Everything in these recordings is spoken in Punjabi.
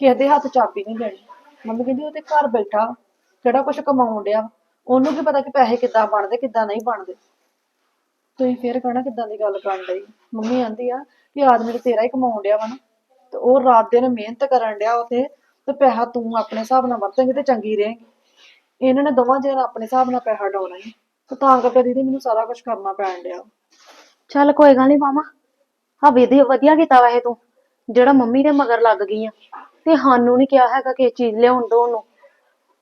ਕਿਸੇ ਦੇ ਹੱਥ ਚਾਬੀ ਨਹੀਂ ਦੇਣੀ। ਮੰਮੀ ਕਹਿੰਦੀ, ਉਹ ਤੇ ਘਰ ਬੈਠਾ, ਕਿਹੜਾ ਕੁਛ ਕਮਾਉਣ ਡਿਆ? ਉਹਨੂੰ ਕੀ ਪਤਾ ਕਿ ਪੈਸੇ ਕਿੱਦਾਂ ਬਣਦੇ, ਕਿੱਦਾਂ ਨਹੀਂ ਬਣਦੇ? ਤੁਸੀਂ ਫੇਰ ਕਹਣਾ ਕਿੱਦਾਂ ਦੀ ਗੱਲ ਕਰਨ ਡਈ? ਮੰਮੀ ਆਂਦੀ ਆ ਕਿ ਆਦਮੀ ਤੇ ਤੇਰਾ ਹੀ ਕਮਾਉਣ ਡਿਆ ਵਾ ਨਾ। ਤੇ ਉਹ ਰਾਤ ਦਿਨ ਮਿਹਨਤ ਕਰਨ ਡਿਆ ਉਥੇ, ਤੇ ਪੈਸਾ ਤੂੰ ਆਪਣੇ ਹਿਸਾਬ ਨਾਲ ਵਰਤੇਂਗੀ ਤੇ ਚੰਗੀ ਰਹੇਂਗੀ। ਇਹਨਾਂ ਨੇ ਦੋਵਾਂ ਜਣੇ ਆਪਣੇ ਹਿਸਾਬ ਨਾਲ ਪੈਸਾ ਡਾਉਣਾ ਹੀ। ਤੇ ਤਾਂ ਕਰਕੇ ਦੀਦੀ ਮੈਨੂੰ ਸਾਰਾ ਕੁਝ ਕਰਨਾ ਪੈਣ ਡਿਆ। ਚੱਲ ਕੋਈ ਗੱਲ ਨਹੀਂ ਮਾਮਾ। ਹਾਂ ਵਧੀਆ ਵਧੀਆ ਕੀਤਾ ਵੈਸੇ ਤੂੰ, ਜਿਹੜਾ ਮੰਮੀ ਦੇ ਮਗਰ ਲੱਗ ਗਈ ਆ। ਤੇ ਸਾਨੂੰ ਨਹੀਂ ਕਿਹਾ ਹੈਗਾ ਕਿ ਚੀਜ਼ ਲਿਆਉਣ ਦੋ ਉਹਨੂੰ।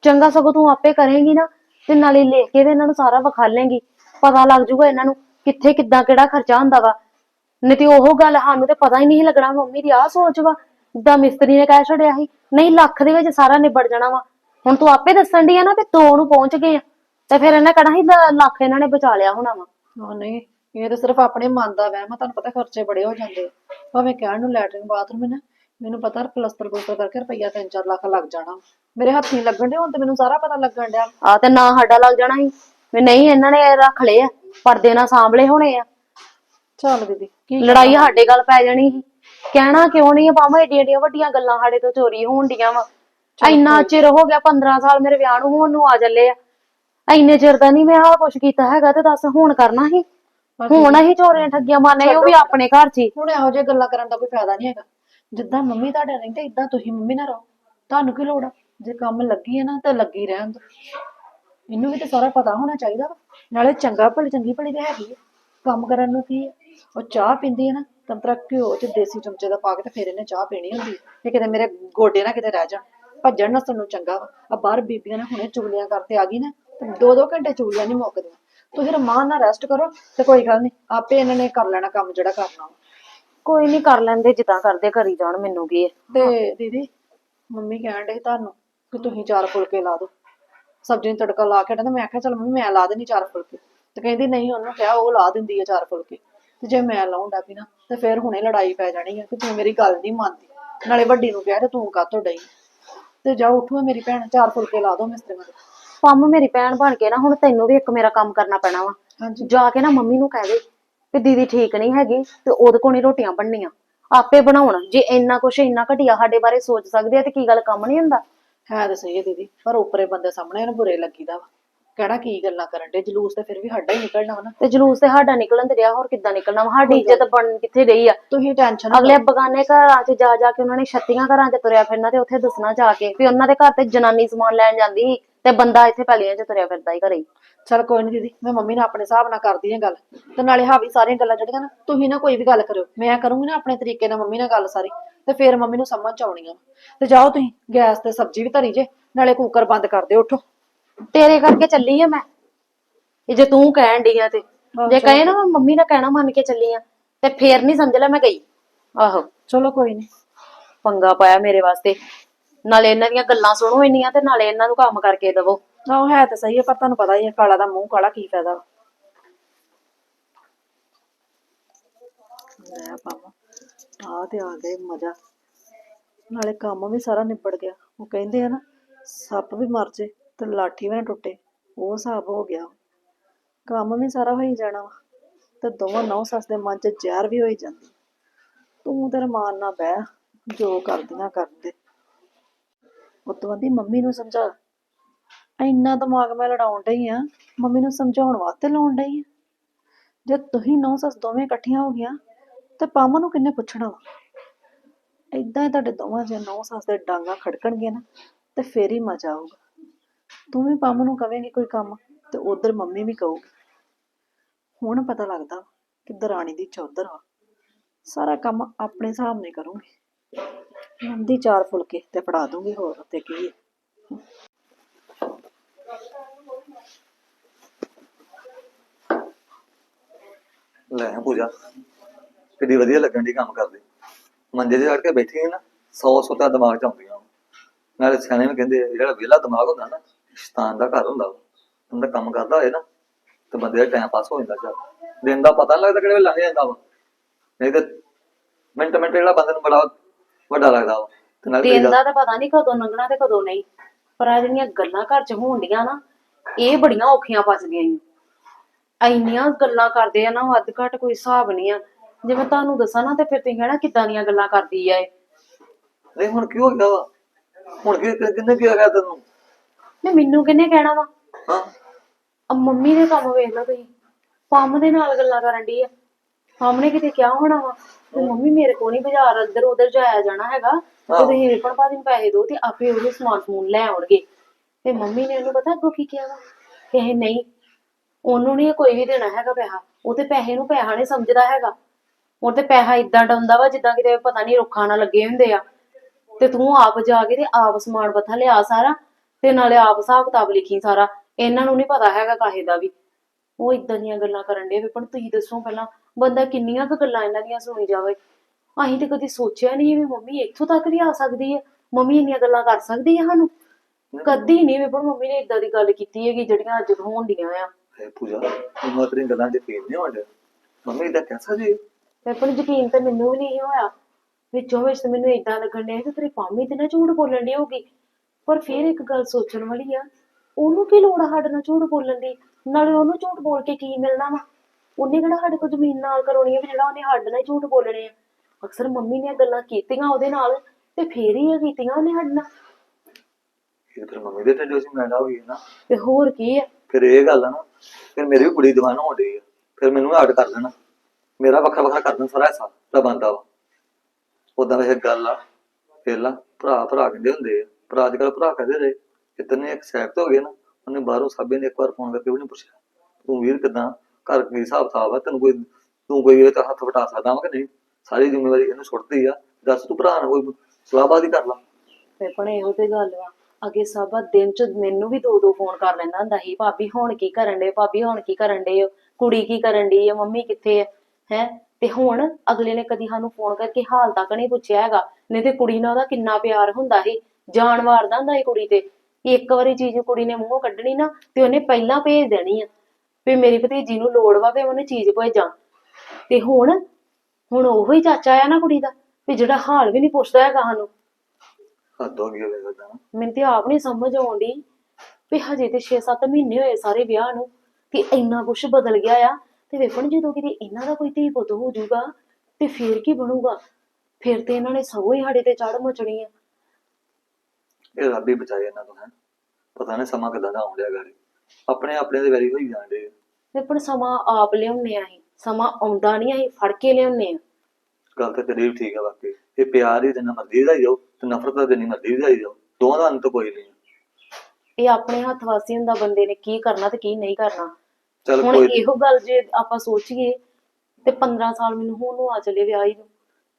ਚੰਗਾ ਸਗੋਂ ਤੂੰ ਆਪੇ ਕਰੇਂਗੀ ਨਾ, ਤੇ ਨਾਲੇ ਲਿਖ ਕੇ ਤੇ ਇਹਨਾਂ ਨੂੰ ਸਾਰਾ ਵਿਖਾ ਲੇਂਗੀ। ਪਤਾ ਲੱਗ ਜੂਗਾ ਇਹਨਾਂ ਨੂੰ ਕਿੱਥੇ ਕਿੱਦਾਂ ਕਿਹੜਾ ਖਰਚਾ ਹੁੰਦਾ ਵਾ। ਨਹੀਂ ਤੇ ਉਹ ਗੱਲ ਸਾਨੂੰ ਤੇ ਪਤਾ ਹੀ ਨਹੀਂ ਲੱਗਣਾ, ਮੰਮੀ ਦੀ ਆਹ ਸੋਚ ਵਾ, ਜਿੱਦਾਂ ਮਿਸਤਰੀ ਨੇ ਕਹਿ ਛੜਿਆ ਸੀ, ਨਹੀਂ ਲੱਖ ਦੇ ਵਿੱਚ ਸਾਰਾ ਨਿਬੜ ਜਾਣਾ ਵਾ। ਹੁਣ ਤੂੰ ਆਪੇ ਦੱਸਣ ਦੀ ਆ ਨਾ ਵੀ ਦੋ ਨੂੰ ਪਹੁੰਚ ਗਏ ਆ, ਤੇ ਫਿਰ ਇਹਨਾਂ ਕਹਿਣਾ ਸੀ ਲ- ਲੱਖ ਇਹਨਾਂ ਨੇ ਬਚਾ ਲਿਆ ਹੋਣਾ ਵਾ। ਹਾਂ, ਨਹੀਂ, ਇਹ ਤਾਂ ਸਿਰਫ ਆਪਣੇ ਮਨ ਦਾ ਵਹਿਮ ਆ, ਤੁਹਾਨੂੰ ਪਤਾ ਖਰਚੇ ਬੜੇ ਹੋ ਜਾਂਦੇ ਆ। ਭਾਵੇਂ ਕਹਿਣ ਨੂੰ ਲੈਟਰਿਨ ਬਾਥਰੂਮ ਹੈ ਨਾ ਮੈਨੂੰ ਪਤਾ ਪਲਸਤਰ ਪਲਸਤਰ ਕਰਕੇ ਰੁਪਈਆ 3-4 ਲੱਖ ਲੱਗ ਜਾਣਾ। ਮੇਰੇ ਹੱਥੀਂ ਲੱਗਣ ਦੇ ਹੁਣ ਤੇ ਮੈਨੂੰ ਸਾਰਾ ਪਤਾ ਲੱਗਣ ਡਿਆ। ਆ ਤੇ ਨਾ ਸਾਡਾ ਲੱਗ ਜਾਣਾ ਸੀ। ਵੀ ਨਹੀਂ ਇਹਨਾਂ ਨੇ ਰੱਖ ਲਏ ਆ ਪਰਦੇ ਨਾਲ ਸਾਂਭਲੇ ਹੋਣੇ ਆ। ਚੱਲ ਦੀਦੀ ਕੀ ਲੜਾਈ ਸਾਡੇ ਗੱਲ ਪੈ ਜਾਣੀ ਸੀ। ਕਹਿਣਾ ਕਿਉਂ ਨਹੀਂ ਆ ਪਾਵਾਂ ਏਡੀਆਂ ਏਡੀਆਂ ਵੱਡੀਆਂ ਗੱਲਾਂ ਸਾਡੇ ਤੋਂ ਚੋਰੀ ਹੋਣ ਡੀਆਂ ਵਾ। ਇੰਨਾ ਚਿਰ ਹੋ ਗਿਆ 15 ਸਾਲ ਮੇਰੇ ਵਿਆਹ ਨੂੰ ਹੋਣ ਨੂੰ ਆ ਚੱਲੇ ਆ। ਇੰਨੇ ਚਿਰ ਦਾ ਨਹੀਂ ਮੈਂ ਆਹ ਕੁਛ ਕੀਤਾ ਹੈਗਾ ਤੇ ਦੱਸ ਹੁਣ ਕਰਨਾ ਸੀ। ਹੁਣ ਅਸੀਂ ਚੋਰੀਆਂ ਠੱਗੀਆਂ ਮਾਰਨੇ ਉਹ ਵੀ ਆਪਣੇ ਘਰ 'ਚ ਹੀ। ਹੁਣ ਇਹੋ ਜਿਹੇ ਗੱਲਾਂ ਕਰਨ ਦਾ ਕੋਈ ਫਾਇਦਾ ਨਹੀਂ ਹੈਗਾ। ਜਿੱਦਾਂ ਮੰਮੀ ਤੁਹਾਡੇ ਰਹਿੰਦੇ ਇਦਾਂ ਤੁਸੀਂ ਮੰਮੀ ਨਾਲ ਰਹੋ। ਤੁਹਾਨੂੰ ਕੀ ਲੋੜ ਆ? ਜੇ ਕੰਮ ਲੱਗੀ ਹੈ ਨਾ, ਤਾਂ ਲੱਗੀ ਰਹਿਣ ਦੋ ਇਹਨੂੰ ਵੀ ਤਾਂ ਸਾਰਾ ਪਤਾ ਹੋਣਾ ਚਾਹੀਦਾ ਵਾ। ਨਾਲੇ ਚੰਗਾ ਭਲੀ, ਚੰਗੀ ਭਲੀ ਤੇ ਹੈਗੀ ਹੈ ਕੰਮ ਕਰਨ ਨੂੰ ਕੀ ਹੈ ਉਹ ਚਾਹ ਪੀਂਦੀ ਹੈ ਨਾ ਤੰਤਰਾ ਘਿਓ ਚ ਦੇਸੀ ਚਮਚੇ ਦਾ ਪਾ ਕੇ ਤੇ ਫਿਰ ਇਹਨੇ ਚਾਹ ਪੀਣੀ ਹੁੰਦੀ ਹੈ ਕਿ ਕਿਤੇ ਮੇਰੇ ਗੋਡੇ ਨਾ ਕਿਤੇ ਰਹਿ ਜਾਣ। ਭੱਜਣ ਨਾ ਨੂੰ ਚੰਗਾ ਵਾ। ਆ ਬਾਹਰ ਬੀਬੀਆਂ ਨੇ ਹੁਣੇ ਚੁਗਲੀਆਂ ਕਰਕੇ ਆ ਗਈ ਨਾ, ਤੇ ਦੋ ਦੋ ਘੰਟੇ ਚੁਗਲੀਆਂ ਨਹੀਂ ਮੁੱਕਦੀਆਂ। ਤੁਸੀਂ ਰਮਾਨ ਨਾਲ ਰੈਸਟ ਕਰੋ, ਤੇ ਕੋਈ ਗੱਲ ਨਹੀਂ ਆਪੇ ਇਹਨਾਂ ਨੇ ਕਰ ਲੈਣਾ ਕੰਮ ਜਿਹੜਾ ਕਰਨਾ ਵਾ। ਕੋਈ ਨਹੀਂ ਕਰ ਲੈਂਦੇ ਜਿੱਦਾਂ ਕਰਦੇ ਕਰੀ ਜਾਣ ਮੈਨੂੰ ਕੀ ਹੈ। ਤੇ ਦੀਦੀ ਮੰਮੀ ਕਹਿਣ ਡਈ ਤੁਹਾਨੂੰ ਕਿ ਤੁਸੀਂ ਚਾਰ ਫੁਲਕੇ ਲਾ ਦਿਓ। ਸਬਜ਼ੀ ਨੂੰ ਤੜਕਾ ਲਾ ਕੇ ਕਹਿੰਦਾ ਮੈਂ ਆਖਿਆ ਚਲ ਮੰਮੀ ਮੈਂ ਲਾ ਦੇਣੀ ਚਾਰ ਫੁਲਕੇ। ਤੇ ਕਹਿੰਦੀ ਨਹੀਂ ਉਹਨੂੰ ਕਿਹਾ ਉਹ ਲਾ ਦਿੰਦੀ ਆ ਚਾਰ ਫੁਲਕੇ। ਤੇ ਜੇ ਮੈਂ ਲਾਉਂਦਾ ਵੀ ਨਾ ਤੇ ਫਿਰ ਹੁਣੇ ਲੜਾਈ ਪੈ ਜਾਣੀ ਆ ਕਿ ਤੂੰ ਮੇਰੀ ਗੱਲ ਨਹੀਂ ਮੰਨਦੀ। ਨਾਲੇ ਵੱਡੀ ਨੂੰ ਕਿਹਾ ਤੇ ਤੂੰ ਕਾਹਤੋਂ ਡਈ। ਤੇ ਜਾ ਉੱਠੋ ਮੇਰੀ ਭੈਣ ਚਾਰ ਫੁਲਕੇ ਲਾ ਦਿਓ ਮਿਸਤਰੀਆਂ ਦੇ ਪੰਮ ਮੇਰੀ ਭੈਣ ਬਣ ਕੇ ਨਾ ਹੁਣ ਤੈਨੂੰ ਵੀ ਇੱਕ ਮੇਰਾ ਕੰਮ ਕਰਨਾ ਪੈਣਾ ਵਾ। ਜਾ ਕੇ ਨਾ ਮੰਮੀ ਨੂੰ ਕਹਿ ਦੇ। ਕਿ ਦੀਦੀ ਠੀਕ ਨਹੀਂ ਹੈਗੀ ਤੇ ਉਹਦੇ ਕੋਲ ਨਹੀਂ ਰੋਟੀਆਂ ਬਣਨੀਆਂ। ਆਪੇ ਬਣਾਉਣ ਜੇ ਇੰਨਾ ਕੁਛ ਇੰਨਾ ਘਟੀਆ ਸਾਡੇ ਬਾਰੇ ਸੋਚ ਸਕਦੇ ਆ ਤੇ ਕੀ ਗੱਲ ਕੰਮ ਨਹੀਂ ਹੁੰਦਾ? ਹੈ ਤਾਂ ਸਹੀ ਹੈ ਦੀਦੀ ਪਰ ਉੱਪਰੇ ਬੰਦੇ ਸਾਹਮਣੇ ਇਹਨੂੰ ਬੁਰੇ ਲੱਗੀਦਾ ਵਾ। ਕਹਿਣਾ ਕੀ ਗੱਲਾਂ ਕਰਨ ਦੇ ਜਲੂਸ ਤੇ ਫਿਰ ਵੀ ਸਾਡਾ ਹੀ ਨਿਕਲਣਾ ਵਾ ਨਾ। ਤੇ ਜਲੂਸ ਤੇ ਸਾਡਾ ਨਿਕਲਣ ਤੇ ਰਿਹਾ ਹੋਰ ਕਿੱਦਾਂ ਨਿਕਲਣਾ ਵਾ? ਸਾਡੀ ਇੱਜ਼ਤ ਬਣ ਕਿੱਥੇ ਗਈ ਆ? ਤੁਸੀਂ ਟੈਨਸ਼ਨ ਅਗਲੇ ਬਗਾਨੇ ਘਰਾਂ 'ਚ ਜਾ ਜਾ ਕੇ ਉਹਨਾਂ ਨੇ ਛੱਤੀਆਂ ਘਰਾਂ 'ਚ ਤੁਰਿਆ ਫਿਰਨਾ ਤੇ ਉੱਥੇ ਦੱਸਣਾ ਜਾ ਕੇ ਵੀ ਉਹਨਾਂ ਦੇ ਘਰ ਤੇ ਜਨਾਨੀ ਸਮਾਨ ਲੈਣ ਜਾਂਦੀ ਸੀ। ਤੇ ਬੰਦਾ ਇੱਥੇ ਪੈਲੀਆਂ 'ਚ ਤੁਰਿਆ ਫਿਰਦਾ ਹੀ ਘਰੇ। ਹੀ। ਚਲ ਕੋਈ ਨਹੀਂ ਦੀਦੀ ਮੈਂ ਮੰਮੀ ਨਾਲ ਆਪਣੇ ਹਿਸਾਬ ਨਾਲ ਕਰਦੀ ਹਾਂ ਗੱਲ। ਤੇ ਨਾਲੇ ਹਾਵੀ ਸਾਰੀਆਂ ਗੱਲਾਂ ਜਿਹੜੀਆਂ ਨਾ ਤੁਸੀਂ ਨਾ ਕੋਈ ਵੀ ਗੱਲ ਕਰਿਓ। ਮੈਂ ਕਰੂੰਗੀ ਨਾ ਆਪਣੇ ਤਰੀਕੇ ਨਾਲ ਮੰਮੀ ਨਾਲ ਗੱਲ ਸਾਰੀ ਤੇ ਫਿਰ ਮੰਮੀ ਨੂੰ ਸਮਝ ਚ ਆਉਣੀ ਆ। ਤੇ ਜਾਓ ਤੁਸੀਂ ਗੈਸ ਤੇ ਸਬਜ਼ੀ ਵੀ ਧਰੀ ਜੇ ਨਾਲੇ ਕੁੱਕਰ ਬੰਦ ਕਰ ਦਿਓ ਉੱਠੋ। ਤੇਰੇ ਕਰਕੇ ਚੱਲੀ ਆ ਮੈਂ। ਇਹ ਜੇ ਤੂੰ ਕਹਿਣ ਡਈ ਆ ਤੇ। ਆਹੋ, ਜੇ ਕਹੇ ਨਾ ਮੈਂ ਮੰਮੀ ਦਾ ਕਹਿਣਾ ਮੰਨ ਕੇ ਚੱਲੀ ਆ ਤੇ ਫੇਰ ਨਹੀਂ ਸਮਝ ਲੈ ਮੈਂ ਗਈ। ਆਹੋ ਚਲੋ ਕੋਈ ਨਹੀਂ ਪੰਗਾ ਪਾਇਆ ਮੇਰੇ ਵਾਸਤੇ। ਨਾਲੇ ਇਹਨਾਂ ਦੀਆਂ ਗੱਲਾਂ ਸੁਣੋ ਇੰਨੀਆਂ ਤੇ ਨਾਲੇ ਇਹਨਾਂ ਨੂੰ ਕੰਮ ਕਰਕੇ ਦਵੋ। ਆਹੋ, ਹੈ ਤਾਂ ਸਹੀ ਹੈ ਪਰ ਤੁਹਾਨੂੰ ਪਤਾ ਹੀ ਹੈ ਕਾਲਾ ਦਾ ਮੂੰਹ, ਕਾਲਾ ਕੀ ਫਾਇਦਾ ਲੈ ਪਾਪਾ ਆ ਤੇ ਆ ਗਏ ਮਜ਼ਾ। ਨਾਲੇ ਕੰਮ ਵੀ ਸਾਰਾ ਨਿਬੜ ਗਿਆ। ਉਹ ਕਹਿੰਦੇ ਆ ਨਾ, ਸੱਪ ਵੀ ਮਰ ਜੇ ਤੇ ਲਾਠੀ ਵੀ ਨਾ ਟੁੱਟੇ। ਉਹ ਹਿਸਾਬ ਹੋ ਗਿਆ। ਕੰਮ ਵੀ ਸਾਰਾ ਹੋਈ ਜਾਣਾ ਵਾ ਤੇ ਦੋਵਾਂ ਨੌ ਸੱਸ ਦੇ ਮਨ 'ਚ ਜ਼ਹਿਰ ਵੀ ਹੋਈ ਜਾਂਦੀ। ਤੂੰ ਤੇ ਰਮਾਨ ਨਾਲ ਬਹਿ, ਜੋ ਕਰਦੀਆਂ ਕਰਦੇ। ਉਤੋਂ ਆਂਦੀ ਮੰਮੀ ਨੂੰ ਸਮਝਾ। ਇੰਨਾ ਦਿਮਾਗ ਮੈਂ ਲੜਾਉਣ ਡਈ ਆ। ਮੰਮੀ ਨੂੰ ਸਮਝਾਉਣ ਵਾਸਤੇ ਲਾਉਣ ਡਈ ਆ। ਜੇ ਤੁਸੀਂ ਨੌ ਸੱਸ ਦੋਵੇਂ ਇਕੱਠੀਆਂ ਹੋ ਗਈਆਂ, ਤੇ ਪਾਮਾ ਨੂੰ ਕਿੰਨੇ ਪੁੱਛਣਾ ਵਾ? ਹੀ ਤੁਹਾਡੇ ਦੋਵਾਂ ਜੇ ਨੌ ਸੱਸ ਦੇ ਡਾਂਗਾ ਖੜਕਣਗੇ ਨਾ, ਤੇ ਫੇਰ ਹੀ ਮਜ਼ਾ ਆਊਗਾ। ਤੂੰ ਵੀ ਪਾਮਾ ਨੂੰ ਕਵੇਂਗੀ ਕੋਈ ਕੰਮ, ਤੇ ਉਧਰ ਮੰਮੀ ਵੀ ਕਹੂਗੀ। ਹੁਣ ਪਤਾ ਲੱਗਦਾ ਕਿ ਦਰਾਣੀ ਦੀ ਚੌਧਰ ਵਾ। ਸਾਰਾ ਕੰਮ ਆਪਣੇ ਹਿਸਾਬ ਨਾਲ ਕਰੂੰਗੀ। ਨੰਦੀ ਚਾਰ ਫੁਲਕੇ ਤੇ ਫੜਾ ਦੂੰਗੀ ਹੋਰ ਤੇ ਕੀ ਲੈ ਪੂਜਾ ਕਿੱਡੀ ਵਧੀਆ ਲੱਗਣ ਦੀ ਕੰਮ ਕਰਦੇ। ਮੰਜੇ 'ਤੇ ਚੜ ਕੇ ਬੈਠੀ ਹੈ ਨਾ ਸੌ ਸੌਤਾ ਦਿਮਾਗ 'ਚ ਆਉਂਦੀਆਂ। ਨਾਲੇ ਸਿਆਣੇ ਵੀ ਕਹਿੰਦੇ ਆ, ਜਿਹੜਾ ਵਿਹਲਾ ਦਿਮਾਗ ਹੁੰਦਾ ਨਾ ਸ਼ੈਤਾਨ ਦਾ ਘਰ ਹੁੰਦਾ। ਵਾ। ਬੰਦਾ ਕੰਮ ਕਰਦਾ ਹੋਏ ਨਾ ਤੇ ਬੰਦੇ ਦਾ ਟਾਈਮ ਪਾਸ ਹੋ ਜਾਂਦਾ ਚੱਲ। ਦਿਨ ਦਾ ਪਤਾ ਨੀ ਲੱਗਦਾ ਕਿਹੜੇ ਵੇਲੇ ਲੰਘ ਜਾਂਦਾ ਵਾ। ਨਹੀਂ ਤੇ ਮਿੰਟ ਮਿੰਟ ਜਿਹੜਾ ਬੰਦੇ ਨੂੰ ਬੜਾ ਵੱਡਾ ਲੱਗਦਾ ਵਾ ਤੇ ਨਾਲੇ ਦਿਨ ਗੱਲ- ਦਾ ਤਾਂ ਪਤਾ ਨਹੀਂ ਕਦੋਂ ਲੰਘਣਾ ਤੇ ਕਦੋਂ ਨਹੀਂ ਪਰ ਆ ਜਿਹੜੀਆਂ ਗੱਲਾਂ ਘਰ 'ਚ ਹੋਣ ਡੀਆਂ ਨਾ ਇਹ ਬੜੀਆਂ ਔਖੀਆਂ ਫਸਦੀਆਂ ਈ। ਇੰਨੀਆਂ ਗੱਲਾਂ ਕਰਦੇ ਆ ਨਾ ਵੱਧ ਘੱਟ ਕੋਈ ਹਿਸਾਬ ਨਹੀਂ ਆ। ਜੇ ਮੈਂ ਤੁਹਾਨੂੰ ਦੱਸਾਂ ਨਾ ਤੇ ਫਿਰ ਤੁਸੀਂ ਕਹਿਣਾ ਕਿੱਦਾਂ ਦੀਆਂ ਗੱਲਾਂ ਕਰਦੀ ਆ ਇਹ। ਨਹੀਂ ਹੁਣ ਕੀ ਹੋ ਗਿਆ ਵਾ? ਹੁਣ ਕੀ ਕਿੰਨੇ ਕੀ ਹੈਗਾ ਤੈਨੂੰ? ਨੇ ਮੈਨੂੰ ਕਿਹਨੇ ਕਹਿਣਾ ਵਾ? ਹਾਂ। ਆ ਮੰਮੀ ਦੇ ਕੰਮ ਵੇਖ ਲਓ ਤੁਸੀਂ ਪੰਮ ਦੇ ਨਾਲ ਗੱਲਾਂ ਕਰਨ ਦੀ ਆ। ਨੇ ਕਿਤੇ ਕਿਹਾ ਹੋਣਾ ਵਾ? ਤੇ ਮੰਮੀ ਮੇਰੇ ਕੋਲ ਨਹੀਂ ਬਾਜ਼ਾਰ ਇੱਧਰ ਉੱਧਰ ਜਾਇਆ ਜਾਣਾ ਹੈਗਾ। ਤੇ ਆਹੋ। ਤੁਸੀਂ ਰਿਪਨ ਭਾਜੀ ਨੂੰ ਪੈਸੇ ਦਿਓ ਤੇ ਆਪੇ ਉਹਦੇ ਸਮਾਨ ਸਮੂਨ ਲੈ ਆਉਣਗੇ। ਤੇ ਮੰਮੀ ਨੇ ਉਹਨੂੰ ਪਤਾ ਅੱਗੋਂ ਕੀ ਕਿਹਾ ਵਾ? ਕਿ ਇਹ ਨਹੀਂ ਉਹਨੂੰ ਨਹੀਂ ਕੋਈ ਵੀ ਦੇਣਾ ਹੈਗਾ ਪੈਸਾ। ਉਹ ਤੇ ਪੈਸੇ ਨੂੰ ਪੈਸਾ ਨਹੀਂ ਸਮਝਦਾ ਹੈਗਾ। ਉਹ ਤੇ ਪੈਸਾ ਇਦਾਂ ਡਾਉਂਦਾ ਵਾ ਜਿੱਦਾਂ ਕਿਤੇ ਪਤਾ ਨਹੀਂ ਰੁੱਖਾਂ ਨਾਲ ਲੱਗੇ ਹੁੰਦੇ ਆ। ਤੇ ਤੂੰ ਆਪ ਜਾ ਕੇ ਤੇ ਆਪ ਸਮਾਨ ਪੱਥਾ ਲਿਆ ਸਾਰਾ ਤੇ ਨਾਲੇ ਆਪ ਹਿਸਾਬ ਕਿਤਾਬ ਲਿਖੀ ਸਾਰਾ। ਇਹਨਾਂ ਨੂੰ ਨਹੀਂ ਪਤਾ ਹੈਗਾ ਕਾਹੇ ਦਾ ਵੀ। ਉਹ ਇਦਾਂ ਦੀਆਂ ਗੱਲਾਂ ਕਰਨ ਦੇ ਪਰ ਤੁਸੀਂ ਦੱਸੋ ਪਹਿਲਾਂ ਬੰਦਾ ਕਿੰਨੀਆਂ ਕੁ ਗੱਲਾਂ ਇਹਨਾਂ ਦੀਆਂ ਸੁਣੀ ਜਾਵੇ। ਅਸੀਂ ਤੇ ਕਦੀ ਸੋਚਿਆ ਨਹੀਂ ਵੀ ਮੰਮੀ ਇੱਥੋਂ ਤੱਕ ਵੀ ਆ ਸਕਦੀ ਹੈ ਮੰਮੀ ਇੰਨੀਆਂ ਗੱਲਾਂ ਕਰ ਸਕਦੀ ਹੈ ਸਾਨੂੰ? ਕਦੀ ਨਹੀਂ ਵੀ ਪਰ ਮੰਮੀ ਨੇ ਇਦਾਂ ਦੀ ਗੱਲ ਕੀਤੀ ਹੈਗੀ ਜਿਹੜੀਆਂ ਅੱਜ ਹੋਣ ਡੀਆਂ ਆ। ਹੈ ਪੂਜਾ ਮੈਨੂੰ ਤੇਰੀ ਗੱਲਾਂ ਦੇ ਫੇਰ ਨਹੀਂ ਹੁੰਦੇ ਮੰਮੀ ਦਾ ਕਹਿ ਜੀ ਤੇ ਪਰ ਯਕੀਨ ਤੇ ਮੈਨੂੰ ਵੀ ਨਹੀਂ ਹੋਇਆ। ਵਿੱਚੋਂ ਵਿੱਚ ਤੇ ਮੈਨੂੰ ਇਦਾਂ ਲੱਗਣ ਡਿਆ ਕਿ ਤੇਰੀ ਪਾਮੀ ਤੇ ਨਾ ਝੂਠ ਬੋਲਣ ਦੀ ਹੋਊਗੀ। ਪਰ ਫਿਰ ਇੱਕ ਗੱਲ ਸੋਚਣ ਵਾਲੀ ਆ ਉਹਨੂੰ ਕੀ ਲੋੜ ਆ ਸਾਡੇ ਨਾਲ ਝੂਠ ਬੋਲਣ ਦੀ? ਨਾਲੇ ਉਹਨੂੰ ਝੂਠ ਬੋਲ ਕੇ ਕੀ ਮਿਲਣਾ ਵਾ? ਉਹਨੇ ਕਿਹੜਾ ਸਾਡੇ ਕੋਲ ਜ਼ਮੀਨ ਨਾਲ ਕਰਾਉਣੀ ਆ ਵੀ ਜਿਹੜਾ ਉਹਨੇ ਸਾਡੇ ਨਾਲ ਹੀ ਝੂਠ ਬੋਲਣੇ ਆ। ਅਕਸਰ ਮੰਮੀ ਨੇ ਇਹ ਗੱਲਾਂ ਕੀਤੀਆਂ ਉਹਦੇ ਨਾਲ ਤੇ ਫੇਰ ਹੀ ਇਹ ਕੀਤੀਆਂ ਉਹਨੇ ਸਾਡੇ ਨਾਲ। ਇਹ ਫਿਰ ਮੰਮੀ ਦੇ ਢਿੱਡੋਂ ਸੀ ਮੈਂਡਾ ਹੋਈ ਹੈ ਨਾ। ਤੇ ਹੋਰ ਕੀ ਆ? ਫਿਰ ਇਹ ਗੱਲ ਆ ਨਾ ਫਿਰ ਮੇਰੀ ਵੀ ਕੁੜੀ ਦੀਵਾਨ ਹੋਣ ਡਈ ਆ ਫਿਰ ਮੈਨੂੰ ਆਡ ਕਰ ਦੇਣਾ ਮੇਰਾ ਵੱਖਰਾ ਵੱਖਰਾ ਕਰ ਦੇਣਾ ਸਾਰਾ ਹਿੱਸਾ ਦਾ ਬੰਦਾ ਵਾ। ਉਦਾਂ ਵੈਸੇ ਗੱਲ ਆ ਪਹਿਲਾਂ ਭਰਾ ਭਰਾ ਕਹਿੰਦੇ ਹੁੰਦੇ ਆ ਪਰ ਅੱਜ ਕੱਲ ਭਰਾ ਕਹਿੰਦੇ ਰਹੇ। ਇਤਨੇ ਐਕਸੈਪਟ ਹੋ ਗਏ ਨਾ ਉਹਨੇ ਬਾਹਰੋਂ ਸਾਬੇ ਨੇ ਇੱਕ ਵਾਰ ਫੋਨ ਕਰਕੇ ਵੀ ਨਹੀਂ ਪੁੱਛਿਆ। ਤੂੰ ਵੀਰ ਕਿਦਾਂ? ਘਰ ਕੀ ਹਿਸਾਬ ਕਿਤਾਬ ਆ, ਤੈਨੂੰ ਕੋਈ, ਤੂੰ ਕੋਈ ਇਹ ਹੱਥ ਵਟਾ ਸਕਦਾ ਵਾ ਕਿ ਨਹੀਂ? ਸਾਰੀ ਜ਼ਿੰਮੇਵਾਰੀ ਇਹਨੂੰ ਸੁੱਟਦੀ ਆ। ਦੱਸ ਤੂੰ ਭਰਾ ਨਾਲ ਕੋਈ ਸਲਾਹਬਾਜ਼ੀ ਕਰ ਲਾ। ਤੇ ਇਹੋ ਤੇ ਗੱਲ ਵਾ। ਅੱਗੇ ਸਭਾ ਦਿਨ ਚ ਮੈਨੂੰ ਵੀ ਦੋ ਦੋ ਫੋਨ ਕਰ ਲੈਂਦਾ ਹੁੰਦਾ ਸੀ। ਭਾਬੀ ਹੁਣ ਕੀ ਕਰਨ ਡੇ ਭਾਬੀ ਹੁਣ ਕੀ ਕਰਨ ਡੇ ਕੁੜੀ ਕੀ ਕਰਨ ਡਈ ਆ? ਮੰਮੀ ਕਿੱਥੇ ਆ? ਹੈ? ਤੇ ਹੁਣ ਅਗਲੇ ਨੇ ਕਦੀ ਸਾਨੂੰ ਫੋਨ ਕਰਕੇ ਹਾਲ ਤੱਕ ਨਹੀਂ ਪੁੱਛਿਆ ਹੈਗਾ। ਨਹੀਂ ਤੇ ਕੁੜੀ ਨਾਲ ਉਹਦਾ ਕਿੰਨਾ ਪਿਆਰ ਹੁੰਦਾ ਸੀ। ਜਾਨ ਮਾਰਦਾ ਹੁੰਦਾ ਸੀ ਕੁੜੀ ਤੇ। ਇੱਕ ਵਾਰੀ ਚੀਜ਼ ਕੁੜੀ ਨੇ ਮੂੰਹੋਂ ਕੱਢਣੀ ਨਾ ਤੇ ਉਹਨੇ ਪਹਿਲਾਂ ਭੇਜ ਦੇਣੀ ਆ। ਵੀ ਮੇਰੀ ਭਤੀਜੀ ਨੂੰ ਲੋੜ ਵਾ ਤੇ ਉਹਨੇ ਚੀਜ਼ ਭੇਜਾਂ। ਤੇ ਹੁਣ ਹੁਣ ਉਹੋ ਹੀ ਚਾਚਾ ਆ ਨਾ ਕੁੜੀ ਦਾ ਵੀ ਜਿਹੜਾ ਹਾਲ ਵੀ ਨਹੀਂ ਪੁੱਛਦਾ ਹੈਗਾ ਸਾਨੂੰ। ਹੱਦ ਹੋ ਗਈ ਹੋਵੇ ਮੈਨੂੰ ਤੇ ਆਪ ਨਹੀਂ ਸਮਝ ਆਉਂਦੀ ਵੀ ਹਜੇ ਤੇ 6-7 ਮਹੀਨੇ ਹੋਏ ਸਾਰੇ ਵਿਆਹ ਨੂੰ ਤੇ ਇੰਨਾ ਕੁਝ ਬਦਲ ਗਿਆ ਆ। ਤੇ ਵੇਖਣ ਜਦੋਂ ਕਿਤੇ ਇਹਨਾਂ ਦਾ ਕੋਈ ਧੀ ਪੁੱਤ ਹੋ ਜਾਊਗਾ ਤੇ ਫੇਰ ਕੀ ਬਣੂਗਾ? ਫਿਰ ਤੇ ਇਹਨਾਂ ਨੇ ਸਗੋਂ ਹੀ ਸਾਡੇ ਤੇ ਚੜ ਮਚਣੀ ਆ। ਇਹ ਰੱਬ ਹੀ ਬਚਾਏ ਇਹਨਾਂ ਤੋਂ ਹੈ। ਪਤਾ ਨਹੀਂ ਸਮਾਂ ਕਿਦਾਂ ਦਾ ਆਉਣ ਡਿਆ ਗਾੜੀ ਆਪਣੇ ਆਪਣੇ ਦੇ ਵੈਰੀ ਹੋਈ ਜਾਂਦੇ ਤੇ ਪਰ ਸਮਾਂ ਆਪ ਲਿਆਉਂਦੇ ਆ ਅਸੀਂ। ਸਮਾਂ ਆਉਂਦਾ ਨਹੀਂ ਅਸੀਂ ਫੜ ਕੇ ਲਿਆਉਂਦੇ ਆ। ਗੱਲ ਤਾਂ ਤੇਰੀ ਵੀ ਠੀਕ ਹੈ ਬਾਕੀ। ਇਹ ਪਿਆਰ ਹੀ ਜਿੰਨਾ ਮਰਜ਼ੀ ਦਾ ਜਾਓ ਤੇ ਨਫ਼ਰਤ ਦਾ ਜਿੰਨੀ ਮਰਜ਼ੀ ਦਾ ਜਾਓ। ਦੋਵਾਂ ਦਾ ਅੰਤ ਕੋਈ ਨਹੀਂ ਇਹ ਆਪਣੇ ਹੱਥ ਵਾਸੀ ਹੁੰਦਾ ਬੰਦੇ ਨੇ ਕੀ ਕਰਨਾ ਤੇ ਕੀ ਨਹੀਂ ਕਰਨਾ। ਚਲ ਹੁਣ ਕੋਈ। ਇਹੋ ਗੱਲ ਜੇ ਆਪਾਂ ਸੋਚੀਏ ਤੇ 15 ਸਾਲ ਮੈਨੂੰ ਹੁਣ ਨੂੰ ਆ ਚੱਲੇ ਵਿਆਹ ਹੀ ਨੂੰ।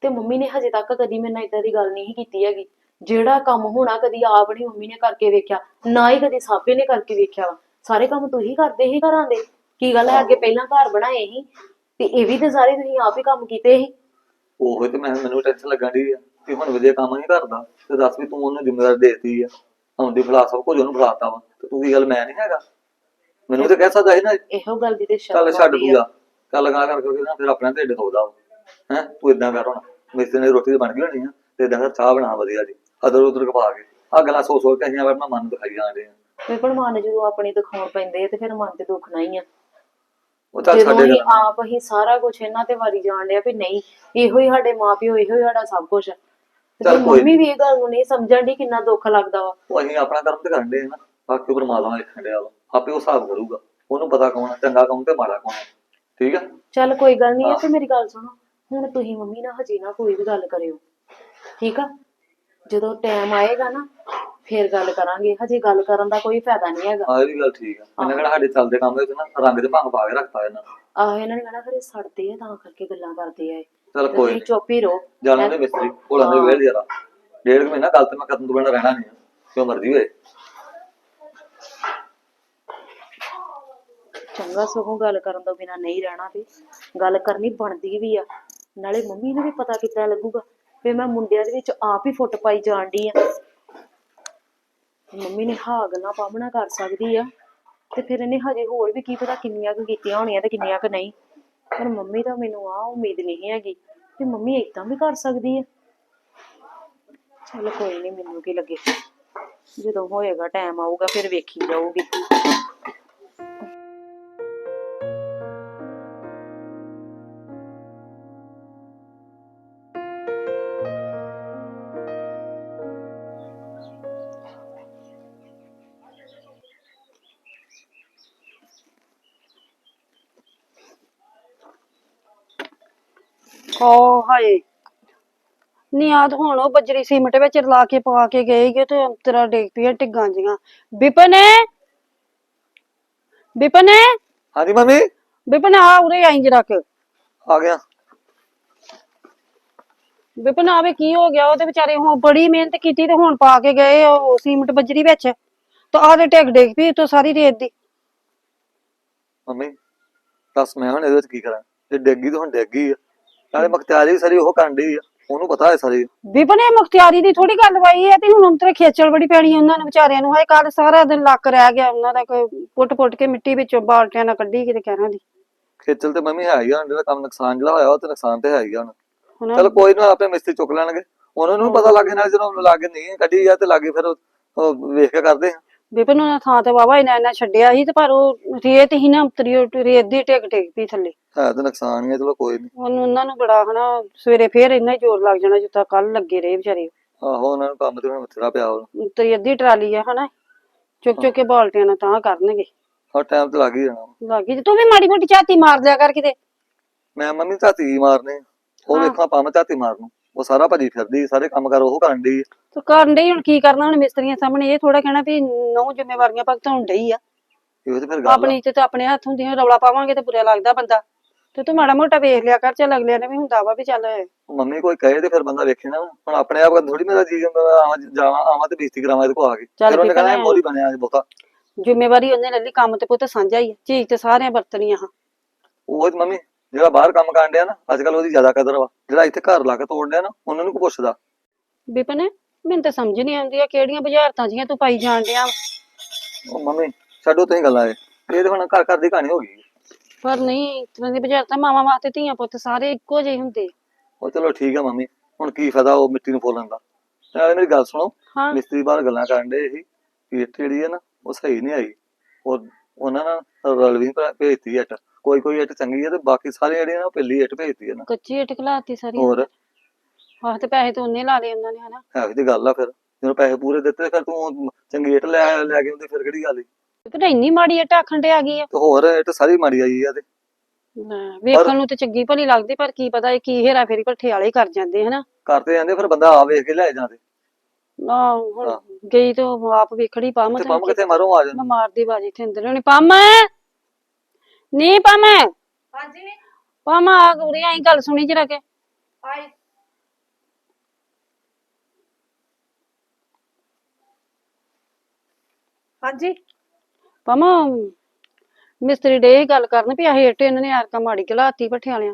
ਤੇ ਮੰਮੀ ਨੇ ਹਜੇ ਤੱਕ ਕਦੀ ਮੇਰੇ ਨਾਲ ਇਦਾਂ ਦੀ ਗੱਲ ਨਹੀਂ ਕੀਤੀ ਹੈਗੀ। ਜਿਹੜਾ ਕੰਮ ਹੋਣਾ ਕਦੀ ਆਪ ਨਹੀਂ ਮੰਮੀ ਨੇ ਕਰਕੇ ਵੇਖਿਆ ਨਾ ਹੀ ਕਦੀ ਸਾਬੇ ਨੇ ਕਰਕੇ ਵੇਖਿਆ ਵਾ। ਸਾਰੇ ਕੰਮ ਤੁਸੀਂ ਕਰਦੇ ਹੀ ਘਰਾਂ ਦੇ। ਕੀ ਗੱਲ ਹੈ ਅੱਗੇ ਪਹਿਲਾਂ ਘਰ ਬਣਾਏ ਸੀ ਤੇ ਇਹ ਵੀ ਤੇ ਸਾਰੇ ਤੁਸੀਂ ਆਪ ਹੀ ਕੰਮ ਕੀਤੇ ਸੀ। ਉਹੋ ਤੇ ਮੈਂ ਮੈਨੂੰ ਟੈਨਸ਼ਨ ਲੱਗਣ ਦੀ ਆ ਕਿ ਹੁਣ ਵਧੀਆ ਕੰਮ ਨਹੀਂ ਕਰਦਾ ਤੇ ਦੱਸ ਵੀ ਤੂੰ ਉਹਨੂੰ ਜ਼ਿੰਮੇਵਾਰੀ ਦੇਤੀ ਆ। ਆਉਂਦੀ ਫਲਾ ਸਭ ਕੁਝ ਉਹਨੂੰ ਫਲਾਤਾ ਵਾ। ਤੇ ਤੂੰ ਕੀ ਗੱਲ ਮੈਂ ਨਹੀਂ ਹੈਗਾ? ਮੈਨੂੰ ਤੇ ਕਹਿ ਸਕਦਾ ਸੀ ਨਾ ਇਹੋ ਗੱਲ ਦੀ ਤੇ ਚੱਲ ਸ਼ਰਮ ਛੱਡ ਆਉਂਦੀ ਆ। ਦੂਗਾ ਚੱਲ ਗਾ ਕਰਕੇ ਨਾ ਫਿਰ ਆਪਣੇ ਢਿੱਡ ਧੋਦਾ ਹੈ ਤੂੰ ਇਦਾਂ ਕਰ ਹੁਣ। ਮਿਸਤਰੀ ਨੇ ਰੋਟੀ ਤਾਂ ਬਣ ਗਈ ਹੋਣੀ ਆ ਤੇ ਇਦਾਂ ਕਰ ਚਾਹ ਬਣਾ ਵਧੀਆ ਜੀ। ਅਦਰ ਉਧਰ ਕਪਾ ਕੇ। ਆ ਗੱਲਾਂ ਸੋਚ ਸੋਚ ਕੇ ਅਸੀਂ ਆਪਣਾ ਮਨ ਦਿਖਾਈ ਜਾਂਦੇ ਆ। ਤੇ ਪਰ ਮਨ ਜਦੋਂ ਆਪਣੇ ਦਿਖਾਉਣ ਪੈਂਦੇ ਆ ਤੇ ਫਿਰ ਮਨ ਤੇ ਦੁਖਣਾ ਹੀ ਆ। ਉਹ ਸਾਡੇ ਹੀ ਆਪ ਹੀ ਸਾਰਾ ਕੁਝ ਇਹਨਾਂ ਤੇ ਵਾਰੀ ਜਾਣ ਡਿਆ ਵੀ ਨਹੀਂ ਇਹੋ ਹੀ ਸਾਡੇ ਮਾਪਿਓ ਇਹੋ ਹੀ ਸਾਡਾ ਸਭ ਕੁਝ ਤੇ ਮੰਮੀ ਵੀ ਇਹ ਗੱਲ ਨੂੰ ਨਹੀਂ ਸਮਝਣ ਦੀ ਕਿੰਨਾ ਦੁੱਖ ਲੱਗਦਾ ਵਾ। ਉਹ ਅਸੀਂ ਆਪਣਾ ਕਰਮ ਤੇ ਕਰਨ ਦੇ ਨਾ ਬਾਕੀ ਪਰਮਾਤਮਾ ਦੇਖਣ ਡਿਆ ਵਾ ਆਪੇ ਉਹ ਹਿਸਾਬ ਕਰੂਗਾ ਉਹਨੂੰ ਪਤਾ ਕੌਣ ਆ ਚੰਗਾ ਕੌਣ ਤੇ ਮਾੜਾ ਕੌਣ ਆ ਠੀਕ ਆ? ਚੱਲ ਕੋਈ ਗੱਲ ਨਹੀਂ ਹੈ ਹਾਂ। ਤੇ ਮੇਰੀ ਗੱਲ ਸੁਣੋ ਹੁਣ ਤੁਸੀਂ ਮੰਮੀ ਨਾਲ ਹਜੇ ਨਾ ਕੋਈ ਵੀ ਗੱਲ ਕਰਿਓ ਠੀਕ ਆ? ਜਦੋਂ ਟਾਈਮ ਆਏਗਾ ਨਾ ਫੇਰ ਗੱਲ ਕਰਾਂਗੇ ਹਜੇ ਗੱਲ ਕਰਨ ਦਾ ਕੋਈ ਫਾਇਦਾ ਨਹੀਂ ਹੈਗਾ। ਹਾਂ ਇਹ ਵੀ ਗੱਲ ਠੀਕ ਆ। ਇਹਨਾਂ ਕਿਹੜਾ ਸਾਡੇ ਚੱਲਦੇ ਕੰਮ ਵਿੱਚ ਨਾ ਰੰਗ ਤੇ ਭੰਗ ਪਾ ਕੇ ਰੱਖਤਾ ਇਹਨਾਂ ਆਹ ਇਹਨਾਂ ਨੇ ਕਹਿਣਾ ਖਰੇ ਸੜਦੇ ਆ ਤਾਂ ਕਰਕੇ ਗੱਲਾਂ ਕਰਦੇ ਆ ਇਹ। ਚੱਲ ਕੋਈ ਤੁਸੀਂ ਨੀ। ਚੁੱਪ ਹੀ ਰਹੋ। ਜਾਣਾ ਦੇ ਮਿਸਤਰੀ ਕੋਲਾਂ ਦੇ ਵੇਲ ਜਰਾ ਡੇਢ ਕੁ ਮਹੀਨਾ ਗੱਲ ਤੇ ਮੈਂ ਕਦੋਂ ਤੋਂ ਬਿਨਾਂ ਰਹਿਣਾ ਨਹੀਂ ਕਿਉਂ ਮਰਜ਼ੀ ਹੋਏ। ਚੰਗਾ ਸਗੋਂ ਗੱਲ ਕਰਨ ਤੋਂ ਬਿਨਾ ਨਹੀਂ ਰਹਿਣਾ ਤੇ ਗੱਲ ਕਰਨੀ ਬਣਦੀ ਵੀ ਆ। ਨਾਲੇ ਮੰਮੀ ਨੂੰ ਵੀ ਪਤਾ ਕਿੱਦਾਂ ਲੱਗੂਗਾ। ਵੀ ਮੈਂ ਮੁੰਡਿਆਂ ਦੇ ਵਿੱਚ ਆਪ ਹੀ ਫੁੱਟ ਪਾਈ ਜਾਣ ਡਈ ਆ। ਮੰਮੀ ਨੇ ਹਾਂ ਗੱਲਾਂ ਪਾਵਣਾ ਕਰ ਸਕਦੀ ਆ। ਤੇ ਫਿਰ ਇਹਨੇ ਹਜੇ ਹੋਰ ਵੀ ਕੀ ਪਤਾ ਕਿੰਨੀਆਂ ਕੁ ਕੀਤੀਆਂ ਹੋਣੀਆਂ ਤੇ ਕਿੰਨੀਆਂ ਕੁ ਨਹੀਂ। ਪਰ ਮੰਮੀ ਤਾਂ ਮੈਨੂੰ ਆ ਉਮੀਦ ਨਹੀਂ ਹੈਗੀ ਕਿ ਮੰਮੀ ਏਦਾਂ ਵੀ ਕਰ ਸਕਦੀ ਆ। ਚਲ ਕੋਈ ਨਹੀਂ, ਮੈਨੂੰ ਕੀ ਲੱਗੇ। ਜਦੋਂ ਹੋਏਗਾ ਟਾਈਮ ਆਊਗਾ, ਫਿਰ ਵੇਖੀ ਜਾਊਗੀ। ਓ ਹਾਏ। ਹੁਣ ਉਹ ਬਜਰੀ ਸੀਮਟ ਵਿੱਚ ਰਲਾ ਕੇ ਪਾ ਕੇ ਗਏ ਗੇ ਤੇ ਤੇਰਾ ਡੇਗ ਪਈਆਂ ਟਿੱਗਾਂ ਜੀਆਂ ਵਿਪਨ! ਵਿਪਨ! ਹਾਂਜੀ ਮੰਮੀ? ਵਿਪਨ ਆ ਉਰੇ ਆਈ ਜਰਾ ਕੇ। ਆ ਗਿਆ। ਵਿਪਨ ਆਵੇ ਕੀ ਹੋ ਗਿਆ? ਉਹਦੇ ਵਿਚਾਰੇ ਹੁਣ ਬੜੀ ਮਿਹਨਤ ਕੀਤੀ ਤੇ ਹੁਣ ਪਾ ਕੇ ਗਏ ਉਹ ਸੀਮਟ ਬਜਰੀ ਵਿੱਚ। ਤਾਂ ਆਦੇ ਟਿੱਗ ਡੇਗ ਪਈ ਤੋਂ ਸਾਰੀ ਰੇਤ ਦੀ। ਮੰਮੀ ਦੱਸ ਮੈਂ ਹੁਣ ਇਹਦੇ ਵਿੱਚ ਕੀ ਕਰਾਂ? ਜੇ ਡੇਗੀ ਤਾਂ ਹੁਣ ਡੇਗੀ ਆ। ਨਾਲੇ ਮਖਤਿਆਰੀ ਸਾਰੀ ਉਹ ਕਰਨ ਡਈ ਆ ਉਹਨੂੰ ਪਤਾ ਹੈ ਸਾਰੀ। ਵਿਪਨ ਇਹ ਮੁਖਤਿਆਰੀ ਦੀ ਥੋੜੀ ਗੱਲ ਵਾਈ ਹੈ ਤੇ ਹੁਣ ਅੰਤਰੇ ਖੇਚਲ ਬੜੀ ਪੈਣੀ ਹੈ ਉਹਨਾਂ ਨੂੰ ਵਿਚਾਰਿਆਂ ਨੂੰ ਹਾਏ ਕੱਲ ਸਾਰਾ ਦਿਨ ਲੱਕ ਰਹਿ ਗਿਆ ਉਹਨਾਂ ਦਾ ਕੋਈ ਪੁੱਟ ਪੁੱਟ ਕੇ ਮਿੱਟੀ ਵਿੱਚੋਂ ਬਾਲਟਿਆਂ ਨਾਲ ਕੱਢੀ ਕਿਤੇ ਕਹਿਰਾਂ ਦੀ। ਖੇਚਲ ਤੇ ਮੰਮੀ ਹੈ ਹੀ ਆ ਜਿਹੜਾ ਕੰਮ ਨੁਕਸਾਨ ਜਿਹੜਾ ਹੋਇਆ ਉਹ ਤੇ ਨੁਕਸਾਨ ਤੇ ਹੈ ਹੀ ਆ ਹੁਣ। ਚਲ ਕੋਈ ਨਾ ਆਪੇ ਮਿਸਤਰੀ ਚੁੱਕ ਲੈਣਗੇ। ਉਹਨਾਂ ਨੂੰ ਪਤਾ ਲੱਗ ਜਾਣਾ ਜਦੋਂ ਲਾਗੇ ਨਹੀਂ ਕੱਢੀ ਆ ਤੇ ਲਾਗੇ ਫਿਰ ਉਹ- ਵੇਖ ਕੇ ਕਰਦੇ ਆ। ਵਿਪਨ ਉਹਨਾਂ ਥਾਂ ਤੇ ਵਾਵਾ ਇਹਨਾਂ ਇਹਨਾਂ ਛੱਡਿਆ ਸੀ ਤੇ ਪਰ ਉਹ ਰੇਤ ਹੀ ਨਾ ਉਤਰੀ ਰੇਤ ਦੀ ਟਿਕ ਟਿਕ ਪਈ ਥੱਲੇ। ਹੈ ਤੇ ਨੁਕਸਾਨ ਹੀ ਆ ਚਲੋ ਕੋਈ ਨਹੀਂ ਉਹਨੂੰ ਉਹਨਾਂ ਨੂੰ ਬੜਾ ਹਨਾ ਸਵੇਰੇ ਫੇਰ ਇੰਨਾ ਹੀ ਜ਼ੋਰ ਲੱਗ ਜਾਣਾ ਜਿੱਦਾਂ ਕੱਲ ਲੱਗੇ ਰਹੇ ਵਿਚਾਰੇ। ਆਹੋ ਉਹਨਾਂ ਨੂੰ ਕੰਮ ਤੇ ਹੁਣ ਬਥੇਰਾ ਪਿਆ ਹੁਣ ਉਤਰੀ ਅੱਧੀ ਟਰਾਲੀ ਆ ਹਨਾ ਚੁੱਕ ਚੁੱਕ ਕੇ ਬਾਲਟਿਆਂ ਨਾਲ ਤਾਂ ਕਰਨਗੇ। ਹਰ ਟਾਈਮ ਤੇ ਲੱਗ ਹੀ ਜਾਣਾ। ਲੱਗੀ ਤੇ ਤੂੰ ਵੀ ਮਾੜੀ ਮੋਟੀ ਝਾਤੀ ਮਾਰ ਦਿਆ ਕਰ ਕਿਤੇ। ਮੈਂ ਮੰਮੀ ਝਾਤੀ ਮਾਰਨੇ ਉਹ ਹਾਂ। ਵੇਖਾਂ ਪਾਵਾਂ ਝਾਤੀ ਮਾਰਨ ਉਹ ਸਾਰਾ ਭੱਜੀ ਫਿਰਦੀ ਸਾਰੇ ਕੰਮ ਕਰ ਉਹ ਕਰਨ ਡਈ ਤੂੰ ਕਰਨ ਡਈ ਹੁਣ ਕੀ ਕਰਨਾ ਹੁਣ ਮਿਸਤਰੀਆਂ ਸਾਹਮਣੇ ਇਹ ਥੋੜਾ ਕਹਿਣਾ ਵੀ ਨੌ ਜ਼ਿੰਮੇਵਾਰੀਆਂ ਭਗਤਾਉਣ ਡਈ ਆ। ਇਹ ਤੇ ਫਿਰ ਗੱਲ ਆ। ਆਪਣੀ ਤੇ ਤਾਂ ਆਪਣੇ ਹੱਥ ਹੁੰਦੀਆਂ ਰੌਲਾ ਪਾਵਾਂਗੇ ਤੇ ਬੁਰਾ ਲੱਗਦਾ ਬੰਦਾ। ਤੇ ਤੂੰ ਮਾੜਾ ਮੋਟਾ ਵੇਖ ਲਿਆ ਕਰ ਚੱਲ ਅਗਲਿਆਂ ਨੇ ਵੀ ਹੁੰਦਾ ਵਾ ਵੀ ਚੱਲ ਮੰਮੀ ਕੋਈ ਕਹੇ ਤੇ ਫਿਰ ਬੰਦਾ ਵੇਖੇ ਨਾ ਹੁਣ ਆਪਣੇ ਆਪ ਥੋੜੀ ਮੇਰਾ ਜੀ ਕਰਦਾ ਆਵਾਂ ਜਾਵਾਂ ਆਵਾਂ ਤੇ ਬੇਇੱਜ਼ਤੀ ਕਰਾਵਾਂ ਇਹਦੇ ਕੋ ਆ ਕੇ। ਚੱਲ ਫਿਰ ਉਹਨੇ ਫਿਕਰ ਕਹਿਣਾ ਮੋਰੀ ਬਣਿਆ ਅੱਜ ਬਹੁਤਾ। ਜ਼ਿੰਮੇਵਾਰੀ ਉਹਨੇ ਲੈ ਲਈ ਕੰਮ ਤੇ ਪੁੱਤ ਸਾਂਝਾ ਹੀ ਆ ਚੀਜ਼ ਤੇ ਸਾਰਿਆਂ ਵਰਤਣੀਆਂ ਹਾਂ। ਉਹ ਤੇ ਮੰਮੀ ਜਿਹੜਾ ਬਾਹਰ ਕੰਮ ਕਰਨ ਡਿਆ ਨਾ ਅੱਜ ਕੱਲ ਉਹਦੀ ਜ਼ਿਆਦਾ ਕਦਰ ਵਾ। ਜਿਹੜਾ ਇੱਥੇ ਘਰ ਲਾ ਕੇ ਤੋੜ ਡਿਆ ਨਾ ਉਹਨਾਂ ਨੂੰ ਕੋ ਪੁੱਛਦਾ। ਵਿਪਨ ਮੈਨੂੰ ਤਾਂ ਸਮਝ ਨਹੀਂ ਆਉਂਦੀ ਆ ਕਿਹੜੀਆਂ ਬੁਝਾਰਤਾਂ ਜੀਆਂ ਤੂੰ ਪਾਈ ਜਾਣ ਡਿਆ ਉਹ ਮੰਮੀ ਛੱਡੋ ਤੁਸੀਂ ਗੱਲਾਂ ਇਹ। ਇਹ ਤੇ ਹੁਣ ਘਰ ਘਰ ਦੀ ਕਹਾਣੀ ਹੋ ਗਈ। ਪਰ ਨਹੀਂ ਇਸ ਤਰ੍ਹਾਂ ਦੀ ਬੁਝਾਰਤਾਂ ਮਾਵਾਂ ਵਾਸਤੇ ਧੀਆਂ ਪੁੱਤ ਸਾਰੇ ਇੱਕੋ ਜਿਹੇ ਹੁੰਦੇ। ਉਹ ਚਲੋ ਠੀਕ ਆ ਮੰਮੀ ਹੁਣ ਕੀ ਫਾਇਦਾ ਉਹ ਮਿੱਟੀ ਨੂੰ ਫੋਲਣ ਦਾ। ਨਾਲੇ ਮੇਰੀ ਗੱਲ ਸੁਣੋ ਹਾਂ। ਮਿਸਤਰੀ ਬਾਹਰ ਗੱਲਾਂ ਕਰਨ ਦੇ ਸੀ ਕਿ ਇੱਟ ਜਿਹੜੀ ਹੈ ਨਾ ਉਹ ਸਹੀ ਨਹੀਂ ਆਈ। ਉਹ ਉਹਨਾਂ ਨਾਲ ਰਲਵੀਂ ਭੇਜਤੀ ਇੱਟ। ਕੋਈ ਕੋਈ ਇੱਟ ਚੰਗੀ ਹੈ ਤੇ ਬਾਕੀ ਸਾਰੇ ਜਿਹੜੀਆਂ ਨਾ ਪਹਿਲੀ ਇੱਟ ਭੇਜਤੀ ਹੈ ਨਾ। ਕੱਚੀ ਇੱਟ ਖਲਾਤੀ ਸਾਰੀ। ਹੋਰ? ਆਹ ਤੇ ਪੈਸੇ ਤਾਂ ਉਹਨੇ ਲਾ ਲਏ ਉਹਨਾਂ ਨੇ ਹਨਾ। ਹੈ ਤੇ ਗੱਲ ਆ ਫਿਰ। ਜਦੋਂ ਪੈਸੇ ਪੂਰੇ ਦਿੱਤੇ ਫਿਰ ਤੂੰ ਚੰਗੀ ਇੱਟ ਲੈ ਲੈ ਕੇ ਹੁੰਦੀ ਫਿਰ ਕਿਹੜੀ ਗੱਲ ਈ ਤੇ ਇੰਨੀ ਮਾੜੀ ਇੱਟ ਆਖਣ ਤੇ ਆ ਗਈ ਆ? ਤੇ ਹੋਰ ਇੱਟ ਸਾਰੀ ਮਾੜੀ ਆਈ ਆ ਤੇ। ਲੈ, ਵੇਖਣ ਨੂੰ ਤੇ ਚੰਗੀ ਭਲੀ ਲੱਗਦੀ ਪਰ ਕੀ ਪਤਾ ਇਹ ਕੀ ਹੇਰਾ ਫੇਰੀ ਭੱਠੇ ਵਾਲੇ ਹੀ ਕਰ ਜਾਂਦੇ ਹਨਾ? ਕਰਦੇ ਜਾਂਦੇ ਫਿਰ ਬੰਦਾ ਆ ਵੇਖ ਕੇ ਲੈ ਜਾਂਦੇ। ਨਾ ਹੁਣ। ਗਈ ਤੇ ਉਹ ਆਪ ਵੇਖੜੀ ਪੰਮ ਤੇ ਤੇ ਪੰਮ ਕਿੱਥੇ ਮਾਰੋ ਆ ਜਾਂਦੇ। ਮੈਂ ਮਾਰਦੀ ਬਾਜੀ ਤੇ ਅੰਦਰ ਨਹੀਂ ਪੰਮ! ਨਹੀਂ ਪੰਮ! ਹਾਂਜੀ। ਪੰਮ ਆ ਗੁਰੀ ਆਈ ਗੱਲ ਸੁਣੀ ਜਰਾ ਕੇ। ਹਾਏ ਹਾਂਜੀ। ਪੰਮ ਮਿਸਤਰੀ ਡੇ ਗੱਲ ਕਰਨ ਵੀ ਆਹ ਇੱਟ ਇਹਨਾਂ ਨੇ ਆਰਕਾ ਮਾੜੀ ਗਲਾਤੀ ਭੱਠੇ ਵਾਲਿਆਂ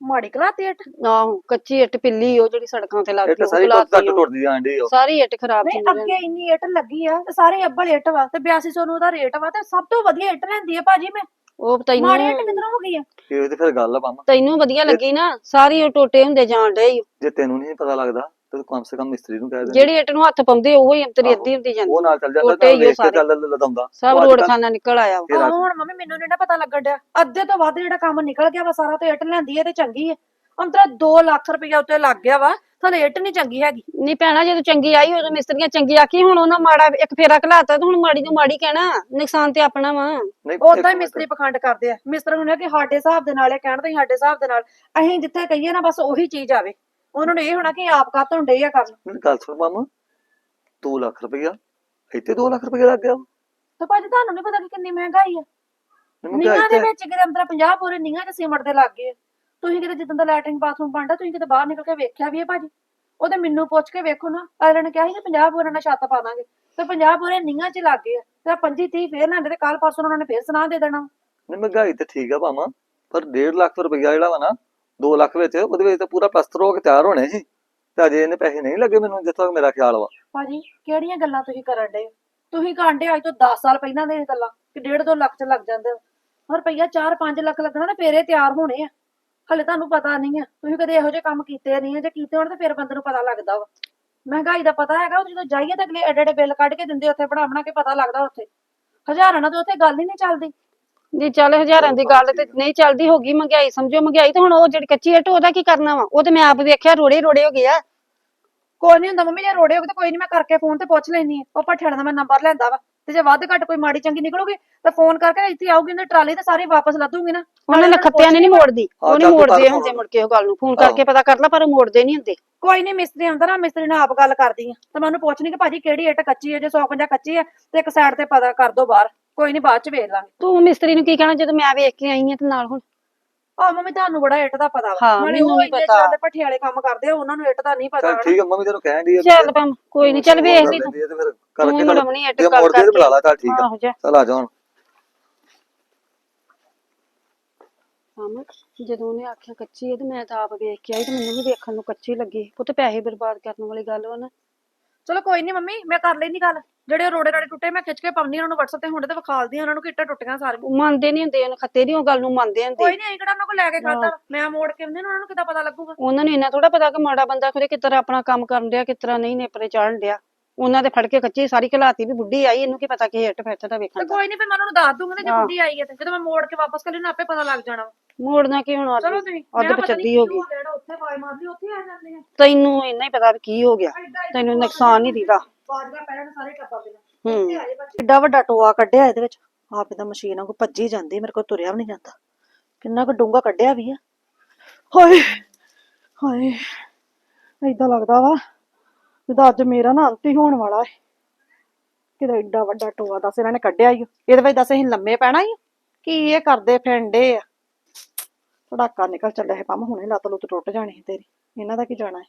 ਮਾੜੀ ਕਲਾਤੀ ਇੱਟ? ਆਹੋ ਕੱਚੀ ਇੱਟ ਪਿੱਲੀ ਉਹ ਜਿਹੜੀ ਸੜਕਾਂ ਤੇ ਲੱਗਦੀ ਇੱਟ ਉਹ ਸਾਰੀ ਟੁੱਟ ਟੁੱਟਦੀ ਜਾਂਦੀ ਉਹ। ਸਾਰੀ ਇੱਟ ਖਰਾਬ ਨਹੀਂ। ਅੱਗੇ ਇੰਨੀ ਇੱਟ ਲੱਗੀ ਆ ਤੇ ਸਾਰੇ ਅੱਬਲ ਇੱਟ ਵਾ ਤੇ 8200 ਨੂੰ ਉਹਦਾ ਰੇਟ ਵਾ ਤੇ ਸਭ ਤੋਂ ਵਧੀਆ ਇੱਟ ਲੈਂਦੀ ਆ ਭਾਜੀ ਮੈਂ। ਉਹ ਮਾੜੀ ਇੱਟ ਤੈਨੂੰ ਕਿਧਰੋਂ ਹੋ ਗਈ ਆ? ਇਹ ਤੇ ਫਿਰ ਗੱਲ ਆ ਪੰਮ ਤੈਨੂੰ ਵਧੀਆ ਲੱਗੀ ਨਾ ਸਾਰੀ ਉਹ ਟੋਟੇ ਹੁੰਦੇ ਜਾਣ ਡੇ ਜੇ ਤੈਨੂੰ ਨਹੀਂ ਪਤਾ ਲੱਗਦਾ ਤੇ ਕਮ ਸੇ ਕਮ ਮਿਸਤਰੀ ਨੂੰ ਕਹਿ ਦੇ ਜਿਹੜੀ ਇੱਟ ਨੂੰ ਹੱਥ ਪਾਉਂਦੇ ਉਹ ਹੀ ਅੰਤਰੀ। ਅੱਧੀ ਹੁੰਦੀ ਜਾਂਦੀ। ਉਹ ਨਾਲ ਚੱਲ ਜਾਂਦਾ ਤਾਂ ਹੀ ਉਹ ਵੇਖ ਕੇ ਸਾਰੇ। ਚੱਲ ਲਦਾਉਂਦਾ। ਸਭ ਰੋਡ ਖਾਨਾ ਨਿਕਲ ਆਇਆ ਆਹੋ ਹੁਣ ਮੰਮੀ ਮੈਨੂੰ ਨੀ ਨਾ ਪਤਾ ਲੱਗਣ ਡਿਆ। ਅੱਧੇ ਤੋਂ ਵੱਧ ਜਿਹੜਾ ਕੰਮ ਨਿਕਲ ਗਿਆ ਵਾ ਸਾਰਾ ਤੇ ਇੱਟ ਲੈਂਦੀ ਆ ਤੇ ਚੰਗੀ ਆ ਅੰਤਰਾ 2 ਲੱਖ ਰੁਪਇਆ ਉੱਤੇ ਲੱਗ ਗਿਆ ਵਾ ਥਲੇ ਇੱਟ ਨਹੀਂ ਚੰਗੀ ਹੈਗੀ। ਨਹੀਂ ਭੈਣਾ ਜਦੋਂ ਚੰਗੀ ਆਈ ਉਦੋਂ ਮਿਸਤਰੀਆਂ ਚੰਗੀ ਆਖੀ ਹੁਣ ਉਹਨਾਂ ਮਾੜਾ ਇੱਕ ਫੇਰਾ ਘਲਾਤਾ ਤੇ ਹੁਣ ਮਾੜੀ ਨੂੰ ਮਾੜੀ ਕਹਿਣਾ ਨੁਕਸਾਨ ਤੇ ਆਪਣਾ ਵਾ। ਨਹੀਂ ਉਦਾਂ ਹੀ। ਮਿਸਤਰੀ ਪਖੰਡ ਕਰਦੇ ਆ। ਮਿਸਤਰੀ ਨੂੰ ਕਿ ਸਾਡੇ ਹਿਸਾਬ ਦੇ ਨਾਲ ਇਹ ਕਹਿਣ ਤੇ ਸਾਡੇ ਹਿਸਾਬ ਦੇ ਨਾਲ ਅਸੀਂ ਜਿੱਥੇ ਕਹੀਏ ਨਾ ਬਸ ਉਹੀ ਚੀਜ਼ ਆਵੇ। ਉਹਨਾਂ ਨੂੰ ਇਹ ਹੋਣਾ ਕਿ ਆਪ ਕਾਤੋਂ ਡੇ ਆ ਕਰਨ ਮੇਰੀ ਗੱਲ ਸੁਣ ਮਾਮਾ 2 ਲੱਖ ਰੁਪਇਆ ਇੱਥੇ 2 ਲੱਖ ਰੁਪਇਆ ਲੱਗ ਗਿਆ ਤੇ ਭਾਜੀ ਤੁਹਾਨੂੰ ਨਹੀਂ ਪਤਾ ਕਿ ਕਿੰਨੀ ਮਹਿੰਗਾਈ ਆ? ਮੈਨੂੰ ਕਿਹਾ ਦੇ ਇੱਥੇ ਵਿੱਚ ਕਿਤੇ ਅੰਦਰ 50 ਪੂਰੇ ਨੀਹਾਂ ਚ ਸੀਮਟ ਦੇ ਲੱਗ ਗਏ ਆ। ਤੁਸੀਂ ਕਿਤੇ ਜਿੱਦਾਂ ਦਾ ਲੈਟਰਿੰਗ ਬਾਥਰੂਮ ਬਣਦਾ ਤੁਸੀਂ ਕਿਤੇ ਬਾਹਰ ਨਿਕਲ ਕੇ ਵੇਖਿਆ ਵੀ ਹੈ ਭਾਜੀ? ਉਹ ਤੇ ਮੈਨੂੰ ਪੁੱਛ ਕੇ ਵੇਖੋ ਨਾ। ਅਗਲੇ ਨੇ ਕਿਹਾ ਸੀ ਕਿ 50 ਪੂਰੇ ਨਾਲ ਛੱਤ ਪਾ ਦਾਂਗੇ। ਤੇ 50 ਪੂਰੇ ਨੀਹਾਂ ਚ ਲੱਗ ਗਏ ਆ। ਤੇ 25 30 ਫੇਰ ਲੈਂਦੇ ਤੇ ਕੱਲ ਪਰਸੋਂ ਉਹਨਾਂ ਨੇ ਫੇਰ ਸੁਣਾ ਦੇ ਦੇਣਾ। ਨਹੀਂ ਮਹਿੰਗਾਈ ਤੇ ਠੀਕ ਆ ਭਾਵਾਂ ਪਰ 1.5 ਲੱਖ ਰੁਪਇਆ ਜਿਹੜਾ ਵਾ ਨਾ 2 ਲੱਖ ਵਿੱਚ, ਉਹਦੇ ਵਿੱਚ ਤਾਂ ਪੂਰਾ ਪਲਸਤਰ ਹੋ ਕੇ ਤਿਆਰ ਹੋਣੇ ਸੀ। ਤੇ ਅਜੇ ਇਹਨੇ ਪੈਸੇ ਨਹੀਂ ਲੱਗੇ ਮੈਨੂੰ, ਜਿੱਥੋਂ ਤੱਕ ਮੇਰਾ ਖਿਆਲ ਵਾ। ਭਾਜੀ, ਕਿਹੜੀਆਂ ਗੱਲਾਂ ਤੁਸੀਂ ਕਰਨ ਡੇ ਤੁਸੀਂ ਕਾਂਡੇ ਅੱਜ ਤੋਂ 10 ਸਾਲ ਪਹਿਲਾਂ ਦੀਆਂ ਗੱਲਾਂ, ਕਿ 1.5 2 ਲੱਖ ਚ ਲੱਗ ਜਾਂਦੇ ਆ। ਰੁਪਈਆ 4-5 ਲੱਖ ਲੱਗਣਾ ਤੇ ਫੇਰੇ ਤਿਆਰ ਹੋਣੇ ਆ। ਹਲੇ ਤੁਹਾਨੂੰ ਪਤਾ ਨਹੀਂ ਆ। ਤੁਸੀਂ ਕਦੇ ਇਹੋ ਜਿਹੇ ਕੰਮ ਕੀਤੇ ਨਹੀਂ ਆ, ਜੇ ਕੀਤੇ ਹੋਣ ਤੇ ਫਿਰ ਬੰਦੇ ਨੂੰ ਪਤਾ ਲੱਗਦਾ ਵਾ। ਮਹਿੰਗਾਈ ਦਾ ਪਤਾ ਹੈਗਾ, ਉਹ ਜਦੋਂ ਜਾਈਏ ਤਾਂ ਅਗਲੇ ਐਡੇ ਐਡੇ ਬਿੱਲ ਕੱਢ ਕੇ ਦਿੰਦੇ ਉੱਥੇ ਬਣਾ ਬਣਾ ਕੇ ਪਤਾ ਲੱਗਦਾ ਉੱਥੇ। ਹਜ਼ਾਰਾਂ ਨਾਲ ਤਾਂ ਉੱਥੇ ਗੱਲ ਹੀ ਨਹੀਂ ਚੱਲਦੀ। ਜੇ ਚੱਲ ਹਜ਼ਾਰਾਂ ਦੀ ਗੱਲ ਤੇ ਨਹੀਂ ਚੱਲਦੀ ਹੋਗੀ ਮਹਿੰਗਾਈ ਸਮਝੋ ਮਹਿੰਗਾਈ ਤੇ ਹੁਣ ਉਹ ਜਿਹੜੀ ਕੱਚੀ ਇੱਟ ਉਹਦਾ ਕੀ ਕਰਨਾ ਵਾ? ਉਹ ਤੇ ਮੈਂ ਆਪ ਵੇਖਿਆ ਰੋੜੇ ਰੋੜੇ ਹੋ ਗਿਆ ਕੋਈ ਨਹੀਂ ਹੁੰਦਾ ਮੰਮੀ ਜੇ ਰੋੜੇ ਹੋ ਗਏ ਤਾਂ ਕੋਈ ਨਹੀਂ ਮੈਂ ਕਰਕੇ ਫੋਨ ਤੇ ਪੁੱਛ ਲੈਣੀ ਆ ਉਹ ਭੱਠਿਆਂ ਦਾ ਮੈਂ ਨੰਬਰ ਲੈਂਦਾ ਵਾ। ਤੇ ਜੇ ਵੱਧ ਘੱਟ ਕੋਈ ਮਾੜੀ ਚੰਗੀ ਨਿਕਲੂਗੀ ਤਾਂ ਫੋਨ ਕਰਕੇ ਇੱਥੇ ਆਊਗੀ ਉਹਨੇ ਟਰਾਲੀ ਤੇ ਸਾਰੀ ਵਾਪਸ ਲੱਦੂਗੀ ਨਾ। ਉਹਨਾਂ ਨਾਲੇ ਨਖੱਤਿਆਂ ਨੇ ਨਹੀਂ ਮੋੜਦੀ। ਉਹ ਨਹੀਂ ਮੋੜਦੇ ਹੁੰਦੇ। ਮੁੜ ਕੇ ਉਹ ਗੱਲ ਨੂੰ। ਫੋਨ। ਕਰਕੇ ਪਤਾ ਕਰ ਲਾ ਪਰ ਉਹ ਮੋੜਦੇ ਨਹੀਂ ਹੁੰਦੇ। ਕੋਈ ਨਹੀਂ ਮਿਸਤਰੀ ਆਉਂਦਾ ਨਾ ਮਿਸਤਰੀ ਨਾਲ ਆਪ ਗੱਲ ਕਰਦੀ ਆ। ਤੇ ਮੈਂ ਉਹਨੂੰ ਪੁੱਛਣੀ ਕਿ ਭਾਜੀ ਕਿਹੜੀ ਇੱਟ ਕੱਚੀ ਹੈ ਜੇ 150 ਕੱਚੀ ਹੈ ਤੇ ਇੱਕ ਸਾਈਡ ਤੇ ਪਤਾ ਕਰ ਦੋ ਬਾਹਰ। ਕੋਈ ਨਹੀਂ ਬਾਅਦ ਚ ਵੇਖ ਲਾਂਗੇ। ਤੂੰ ਮਿਸਤਰੀ ਨੂੰ ਕੀ ਕਹਿਣਾ ਜਦੋਂ ਮੈਂ ਵੇਖ ਕੇ ਆਈ ਆ ਤੇ ਨਾਲ ਹੁਣ? ਆ ਮੰਮੀ ਤੁਹਾਨੂੰ ਬੜਾ ਇੱਟ ਦਾ ਪਤਾ ਵਾ। ਹਾਂ, ਨਾਲੇ ਮੈਨੂੰ ਉਹ ਵੀ ਇੰਨੇ ਪਤਾ। ਚਿਰ ਦੇ ਭੱਠੇ ਵਾਲੇ ਕੰਮ ਕਰਦੇ ਆ ਉਹਨਾਂ ਨੂੰ ਇੱਟ ਦਾ ਨਹੀਂ ਪਤਾ ਚੱਲ। ਠੀਕ ਹੈ ਮੰਮੀ ਤੈਨੂੰ ਕਹਿਣ ਦੀ ਚੱਲ ਪਾ ਕੋਈ ਨਹੀਂ ਚੱਲ ਵੇਖ ਲਈ ਤੂੰ। ਤੇ ਫਿਰ ਤੂੰ ਕਰਕੇ ਹੀ ਮੜਮਣੀ ਇੱਟ ਜੇ ਕਰ ਤੇ ਕਰਕੇ। ਬੁਲਾ ਲਾ ਚੱਲ ਠੀਕ ਆ। ਆਹੋ ਜਾ। ਚੱਲ ਆ ਜਾ ਹੁਣ। ਮਾਮਾ ਜਦੋਂ ਉਹਨੇ ਆਖਿਆ ਕੱਚੀ ਹੈ ਤੇ ਮੈਂ ਤਾਂ ਆਪ ਵੇਖ ਕੇ ਆਈ ਤੇ ਮੈਨੂੰ ਵੀ ਵੇਖਣ ਨੂੰ ਕੱਚੀ ਲੱਗੀ। ਉਹ ਤੇ ਪੈਸੇ ਬਰਬਾਦ ਕਰਨ ਵਾਲੀ ਗੱਲ ਵਾ ਨਾ। ਚਲੋ ਕੋਈ ਨਹੀਂ ਮੰਮੀ ਮੈਂ ਕਰ ਲੈਣੀ ਗੱਲ। ਜਿਹੜੇ ਰੋੜੇ ਰਾੜੇ ਟੁੱਟੇ ਮੈਂ ਖਿੱਚ ਕੇ ਪਾਉਂਦੀ ਉਹਨਾਂ ਨੂੰ WhatsApp ਤੇ ਹੁੰਦੇ ਤੇ ਵਿਖਾਲਦੀ ਉਹਨਾਂ ਨੂੰ ਕਿ ਇੱਟਾਂ ਟੁੱਟੀਆਂ ਸਾਰੀਆਂ। ਉਹ ਮੰਨਦੇ ਨਹੀਂ ਹੁੰਦੇ ਉਹਨੂੰ ਖੱਤੇ ਦੀ ਉਹ ਗੱਲ ਨੂੰ ਮੰਨਦੇ ਹੁੰਦੇ। ਕੋਈ ਨਹੀਂ ਅਸੀਂ ਕਿਹੜਾ ਉਹਨਾਂ ਕੋਲ ਲੈ ਕੇ ਖਾਦਾ ਮੈਂ ਮੋੜ ਕੇ ਉਹਨਾਂ ਨੂੰ ਕਿੱਦਾਂ ਪਤਾ ਲੱਗੂਗਾ? ਉਹਨਾਂ ਨੂੰ ਇੰਨਾ ਥੋੜਾ ਪਤਾ ਕਿ ਮਾੜਾ ਬੰਦਾ ਖਰੇ ਕਿਸ ਤਰ੍ਹਾਂ ਆਪਣਾ ਕੰਮ ਕਰਨ ਡਿਆ ਕਿਸ ਤਰ੍ਹਾਂ ਨਹੀਂ ਨੇਪਰੇ ਚਾੜਨ ਡਿਆ। ਉਹਨਾਂ ਦੇ ਫੜ ਕੇ ਕੱਚੀ ਸਾਰੀ ਖਲਾਤੀ ਵੀ ਬੁੱਢੀ ਆਈ ਇਹਨੂੰ ਕੀ ਪਤਾ ਕਿ ਹਿੱਟ ਫਿੱਟ ਦਾ ਤੇ ਵੇਖਣ ਦਾ। ਕੋਈ ਨਹੀਂ ਫਿਰ ਮੈਂ ਉਹਨਾਂ ਨੂੰ ਦੱਸ ਦੂੰਗੀ ਨਾ ਜੇ ਹਾਂ। ਬੁੱਢੀ ਆਈ ਹੈ ਤੇ ਜਦੋਂ ਮੈਂ ਮੋੜ ਕੇ ਵਾਪਸ ਕਰੀ ਨਾ ਆਪੇ ਪਤਾ ਲੱਗ ਜਾਣਾ। ਮੋੜਨਾ ਕੀ ਹੁਣ ਚਲੋ ਤੁਸੀਂ ਅੱਧ ਪਚੱਦੀ ਹੋ ਗਈ। ਜਿਹੜਾ ਉੱਥੇ ਵਾਈ ਮਾਰਦੀ ਉੱਥੇ ਆ ਜਾਂਦੇ ਆ। ਤੈਨੂੰ ਇੰਨਾ ਹੀ ਪਤਾ ਵੀ ਕੀ ਹੋ ਗਿਆ। ਤੈਨੂੰ ਨੁਕਸਾਨ ਨਹੀਂ ਦੀਦਾ। ਬਾਜਗਾ ਪੈਣ ਸਾਰੇ ਟੱਪਾ ਦੇ ਹੂੰ। ਕਿੱਡਾ ਵੱਡਾ ਟੋਆ ਕੱਢਿਆ ਇਹਦੇ ਵਿੱਚ। ਆਪ ਇਹਦਾ ਮਸ਼ੀਨ ਵਾਂਗੂ ਭੱਜੀ ਜਾਂਦੀ ਮੇਰੇ ਕੋਲ ਤੁਰਿਆ ਵੀ ਨਹੀਂ ਜਾਂਦਾ। ਕਿੰਨਾ ਕੁ ਡੂੰਘਾ ਕੱਢਿਆ ਵੀ ਆ। ਹਾਏ ਹਾਏ ਏਦਾਂ ਲੱਗਦਾ ਵਾ। ਜਿੱਦਾਂ ਅੱਜ ਮੇਰਾ ਨਾ ਅੰਤ ਹੀ ਹੋਣ ਵਾਲਾ ਹੈ ਕਿਤੇ ਏਡਾ ਵੱਡਾ ਟੋਆ ਦੱਸ ਇਹਨਾਂ ਨੇ ਕੱਢਿਆ ਹੀ ਇਹਦੇ ਵਿੱਚ ਦੱਸ ਅਸੀਂ ਲੰਮੇ ਪੈਣਾ ਹੀ ਕੀ ਇਹ ਕਰਦੇ ਫਿਰਦੇ ਆ। ਧੜਾਕਾ ਨਿਕਲ ਚੱਲਿਆ ਹੈ ਪੰਮ ਹੁਣੇ ਲੱਤ ਲੁੱਤ ਟੁੱਟ ਜਾਣੀ ਸੀ ਤੇਰੀ। ਇਹਨਾਂ ਦਾ ਕੀ ਜਾਣਾ ਹੈ